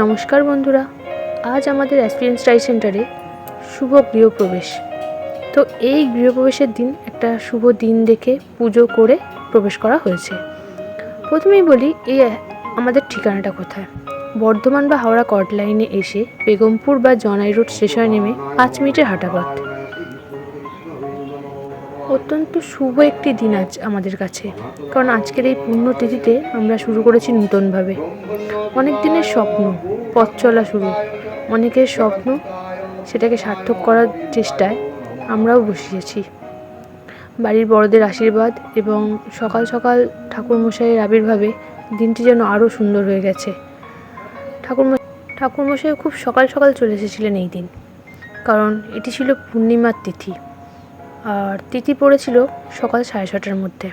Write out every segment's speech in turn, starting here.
নমস্কার বন্ধুরা, আজ আমাদের অ্যাসপিরিয়েন্স ট্রাই সেন্টারে শুভ গৃহপ্রবেশ। তো এই গৃহপ্রবেশের দিন একটা শুভ দিন দেখে পুজো করে প্রবেশ করা হয়েছে। প্রথমেই বলি এই আমাদের ঠিকানাটা কোথায়? বর্ধমান বা হাওড়া কট লাইনে এসে বেগমপুর বা জনাই রোড স্টেশনে নেমে পাঁচ মিনিটের হাঁটা পথ অত্যন্ত শুভ একটি দিন আজ আমাদের কাছে। কারণ আজকের এই পুণ্যতিথিতে আমরা শুরু করেছি নূতনভাবে। অনেক দিনের স্বপ্ন, পথ চলা শুরু। অনেকের স্বপ্ন সেটাকে সার্থক করার চেষ্টায় আমরাও বসিয়েছি। বাড়ির বড়দের আশীর্বাদ এবং সকাল সকাল ঠাকুরমশাইয়ের আবির্ভাবে দিনটি যেন আরও সুন্দর হয়ে গেছে। ঠাকুরমশাই ঠাকুরমশাই খুব সকাল সকাল চলে এসেছিলেন এই দিন। কারণ এটি ছিল পূর্ণিমার তিথি। আর তিথি পড়েছিল সকাল সাড়ে ছটার মধ্যে।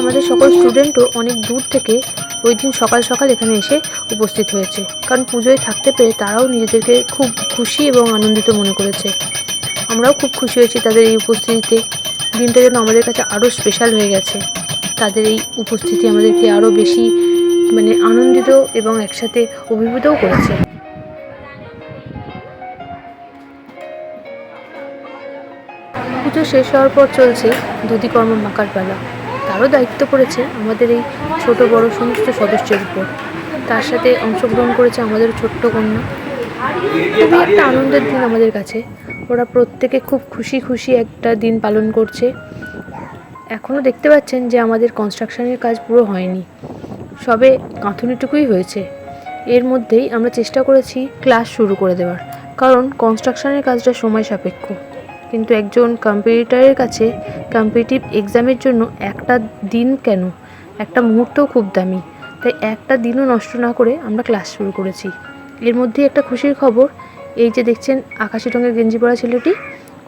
আমাদের সকল স্টুডেন্টও অনেক দূর থেকে ওই দিন সকাল সকাল এখানে এসে উপস্থিত হয়েছে। কারণ পুজোয় থাকতে পেরে তারাও নিজেদেরকে খুব খুশি এবং আনন্দিত মনে করেছে। আমরাও খুব খুশি হয়েছি তাদের এই উপস্থিতিতে। দিনটা যেন আমাদের কাছে আরও স্পেশাল হয়ে গেছে। তাদের এই উপস্থিতি আমাদেরকে আরও বেশি মানে আনন্দিত এবং একসাথে অভিভূতও করেছে। পুজো শেষ হওয়ার পর চলছে দধিকর্ম মাকার পালা। তারও দায়িত্ব পড়েছে আমাদের এই ছোট বড় সমস্ত সদস্যের উপর। তার সাথে অংশগ্রহণ করেছে আমাদের ছোট্ট কন্যা। খুবই একটা আনন্দের দিন আমাদের কাছে। ওরা প্রত্যেকে খুব খুশি খুশি একটা দিন পালন করছে। এখনও দেখতে পাচ্ছেন যে আমাদের কনস্ট্রাকশনের কাজ পুরো হয়নি। সবে গাঁথুনিটুকুই হয়েছে। এর মধ্যেই আমরা চেষ্টা করেছি ক্লাস শুরু করে দেওয়ার। কারণ কনস্ট্রাকশনের কাজটা সময় সাপেক্ষ। কিন্তু একজন কম্পিউটারের কাছে কম্পিটিটিভ এক্সামের জন্য একটা দিন কেন? একটা মুহূর্তও খুব দামি। তাই একটা দিনও নষ্ট না করে আমরা ক্লাস শুরু করেছি। এর মধ্যেই একটা খুশির খবর, এই যে দেখছেন আকাশি রঙের গেঞ্জি পরা ছেলেটি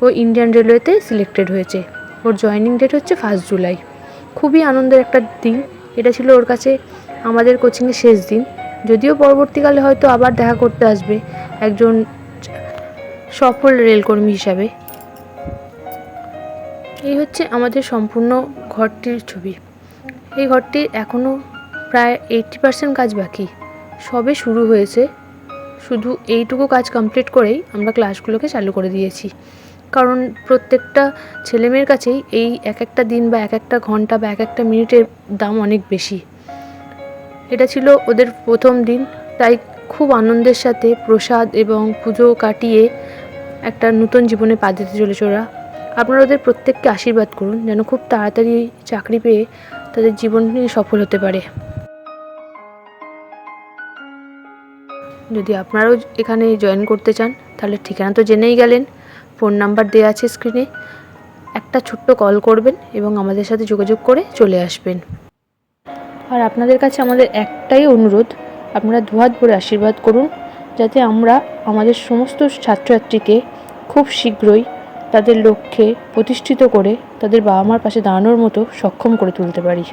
ও ইন্ডিয়ান রেলওয়েতে সিলেক্টেড হয়েছে। ওর জয়নিং ডেট হচ্ছে ফার্স্ট জুলাই খুবই আনন্দের একটা দিন। এটা ছিল ওর কাছে আমাদের কোচিংয়ের শেষ দিন। যদিও পরবর্তীকালে হয়তো আবার দেখা করতে আসবে একজন সফল রেলকর্মী হিসাবে। এই হচ্ছে আমাদের সম্পূর্ণ ঘরটির ছবি। এই ঘরটির এখনও প্রায় এইটটি পার্সেন্ট কাজ বাকি। সবে শুরু হয়েছে। শুধু এইটুকু কাজ কমপ্লিট করেই আমরা ক্লাসগুলোকে চালু করে দিয়েছি। কারণ প্রত্যেকটা ছেলেমেয়ের কাছেই এই এক একটা দিন বা এক একটা ঘণ্টা বা এক একটা মিনিটের দাম অনেক বেশি। এটা ছিল ওদের প্রথম দিন। তাই খুব আনন্দের সাথে প্রসাদ এবং পুজো কাটিয়ে একটা নতুন জীবনে পা দিতে চলেছে ওরা। আপনারা ওদের প্রত্যেককে আশীর্বাদ করুন যেন খুব তাড়াতাড়ি চাকরি পেয়ে তাদের জীবন নিয়ে সফল হতে পারে। যদি আপনারাও এখানে জয়েন করতে চান, তাহলে ঠিকানা তো জেনেই গেলেন। ফোন নাম্বার দেওয়া আছে স্ক্রিনে একটা ছোট্ট কল করবেন এবং আমাদের সাথে যোগাযোগ করে চলে আসবেন। আর আপনাদের কাছে আমাদের একটাই অনুরোধ, আপনারা দুহাত ভরে আশীর্বাদ করুন, যাতে আমরা আমাদের সমস্ত ছাত্রছাত্রীকে খুব শীঘ্রই তাদের লক্ষ্যে প্রতিষ্ঠিত করে তাদের বাবা মার পাশে দাঁড়ানোর মতো সক্ষম করে তুলতে পারি।